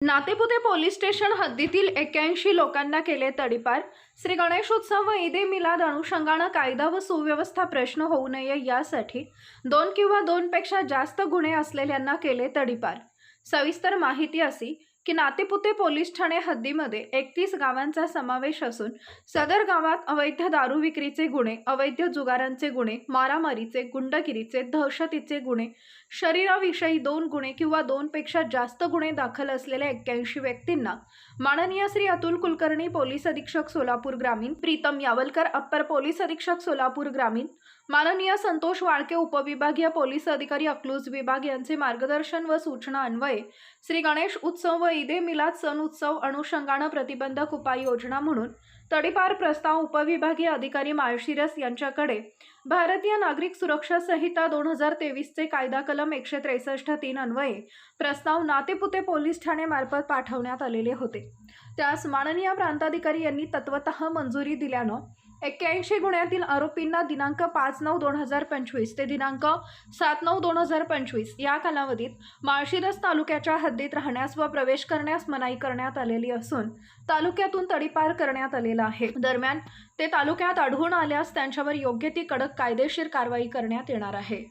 Natepute police station हद्दीतील एक्क्याऐंशी लोकांना केले तडीपार. श्री गणेशोत्सव व ईदे मिलाद अनुषंगानं कायदा व सुव्यवस्था प्रश्न होऊ नये यासाठी दोन किंवा दोनपेक्षा जास्त गुन्हे असलेल्यांना केले तडीपार. सविस्तर माहिती अशी की नातेपुते पोलीस ठाणे हद्दीमध्ये एकतीस गावांचा समावेश असून सदर गावात अवैध दारू विक्रीचे गुन्हे अवैध जुगारांचे गुन्हे मारामारीचे गुंडगिरीचे दहशतीचे गुन्हे शरीराविषयी दोन गुन्हे किंवा दोनपेक्षा जास्त गुन्हे दाखल असलेल्या एक्क्याऐंशी व्यक्तींना माननीय श्री अतुल कुलकर्णी पोलीस अधीक्षक सोलापूर ग्रामीण प्रीतम यावलकर अप्पर पोलीस अधीक्षक सोलापूर ग्रामीण माननीय संतोष वाळके उपविभागीय पोलीस अधिकारी अकलूज विभाग यांचे मार्गदर्शन व सूचना अन्वये श्री गणेश उत्सव व ईदे मिलाद सण उत्सव अनुषंगानं प्रतिबंधक उपाययोजना म्हणून तडीपार प्रस्ताव उपविभागीय अधिकारी माळशिरस यांच्याकडे भारतीय नागरिक सुरक्षा संहिता दोन हजार तेवीसचे कायदा कलम एकशे त्रेसष्ट तीन अन्वये प्रस्ताव नातेपुते पोलीस ठाणेमार्फत पाठवण्यात आलेले होते. त्यास माननीय प्रांताधिकारी यांनी तत्वतः मंजुरी दिल्यानं एक्क्याऐंशी गुन्ह्यातील आरोपींना दिनांक पाच नऊ दोन हजार पंचवीस ते दिनांक सात नऊ दोन हजार पंचवीस या कालावधीत माळशिरस तालुक्याच्या हद्दीत राहण्यास व प्रवेश करण्यास मनाई करण्यात आलेली असून तालुक्यातून तडीपार करण्यात आलेला आहे. दरम्यान ते तालुक्यात आढळून आल्यास त्यांच्यावर योग्य ती कडक कायदेशीर कारवाई करण्यात येणार आहे.